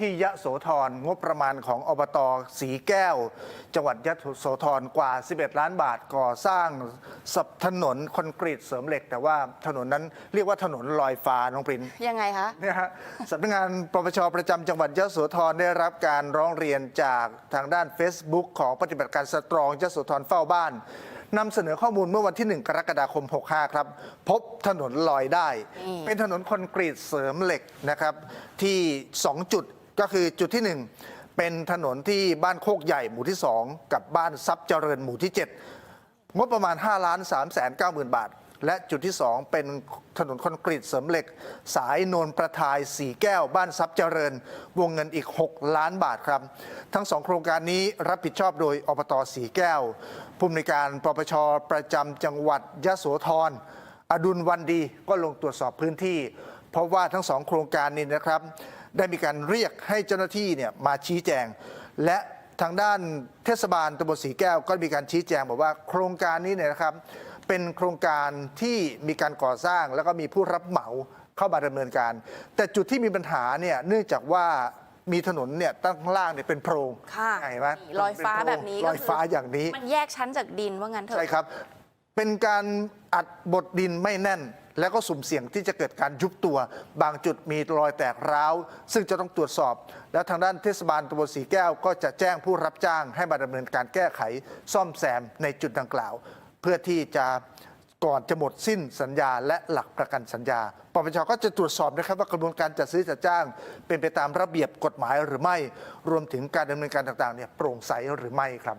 ที่ยะโสธรงบประมาณของอบตสีแก้ว จังหวัดยะโสธรกว่า 11 ล้านบาทก่อสร้างสับถนนคอนกรีตเสริมเหล็ก แต่ว่าถนนนั้นเรียกว่าถนนลอยฟ้าน้องปรินยังไงคะเนี่ยฮะสำนักงานปปชประจำจังหวัดยะโสธรได้รับการร้องเรียนจากทางด้าน Facebook ของปฏิบัติการสตรองยะโสธรเฝ้าบ้าน นำเสนอข้อมูลเมื่อวันที่ 1 กรกฎาคม 65 ครับ พบถนนลอยได้นี่เป็นถนนคอนกรีตเสริมเหล็กนะครับ ที่ 2 จุดก็คือจุดที่ 1 เป็นถนนที่บ้านโคกใหญ่หมู่ที่ 2 กับบ้านทรัพย์เจริญหมู่ที่ 7 งบประมาณ 5 ล้าน3แสน9หมื่นบาท และจุดที่ 2 เป็นถนนคอนกรีตเสริมเหล็ก สายโนนประทายสีแก้วบ้านทรัพย์เจริญ วงเงินอีก 6 ล้านบาทครับ ทั้งสองโครงการนี้รับผิดชอบโดยอบตสีแก้ว ผู้อำนวยการปปชประจำจังหวัดยะโสธรอดุลวันดีก็ลงตรวจสอบพื้นที่ เพราะว่าทั้งสองโครงการนี้นะครับ ได้มีการเรียกให้เจ้าหน้าที่เนี่ยมาชี้แจง และทางด้านเทศบาลตำบลสีแก้วก็มีการชี้แจงบอกว่าโครงการนี้เนี่ยนะครับ เป็นโครงการที่มีการก่อสร้าง แล้วก็มีผู้รับเหมาเข้ามาดำเนินการ แต่จุดที่มีปัญหาเนี่ยเนื่องจากว่ามีถนนเนี่ยตั้งข้างล่างเนี่ยเป็นโพรงค่ะเห็นไหมนี่ลอยฟ้าเป็โพรงแบบนี้ลก็อยคืฟ้าอย่างนี้ มันแยกชั้นจากดินว่างั้นเถใช่อะครับ เป็นการอัดบดดินไม่แน่น แล้วก็สุ่มเสี่ยงที่จะเกิดการยุบตัว บางจุดมีรอยแตกร้าว ซึ่งจะต้องตรวจสอบ แล้วทางด้านเทศบาลตำบลสีแก้ว ก็จะแจ้งผู้รับจ้างให้มาดำเนินการแก้ไขซ่อมแซมในจุดดังกล่าว เพื่อที่จะก่อนจะหมดสิ้นสัญญาและหลักประกันสัญญา ปปชก็จะตรวจสอบนะครับว่ากระบวนการจัดซื้อจัดจ้าง เป็นไปตามระเบียบกฎหมายหรือไม่ รวมถึงการดำเนินการต่างๆเนี่ยโปร่งใสหรือไม่ครับ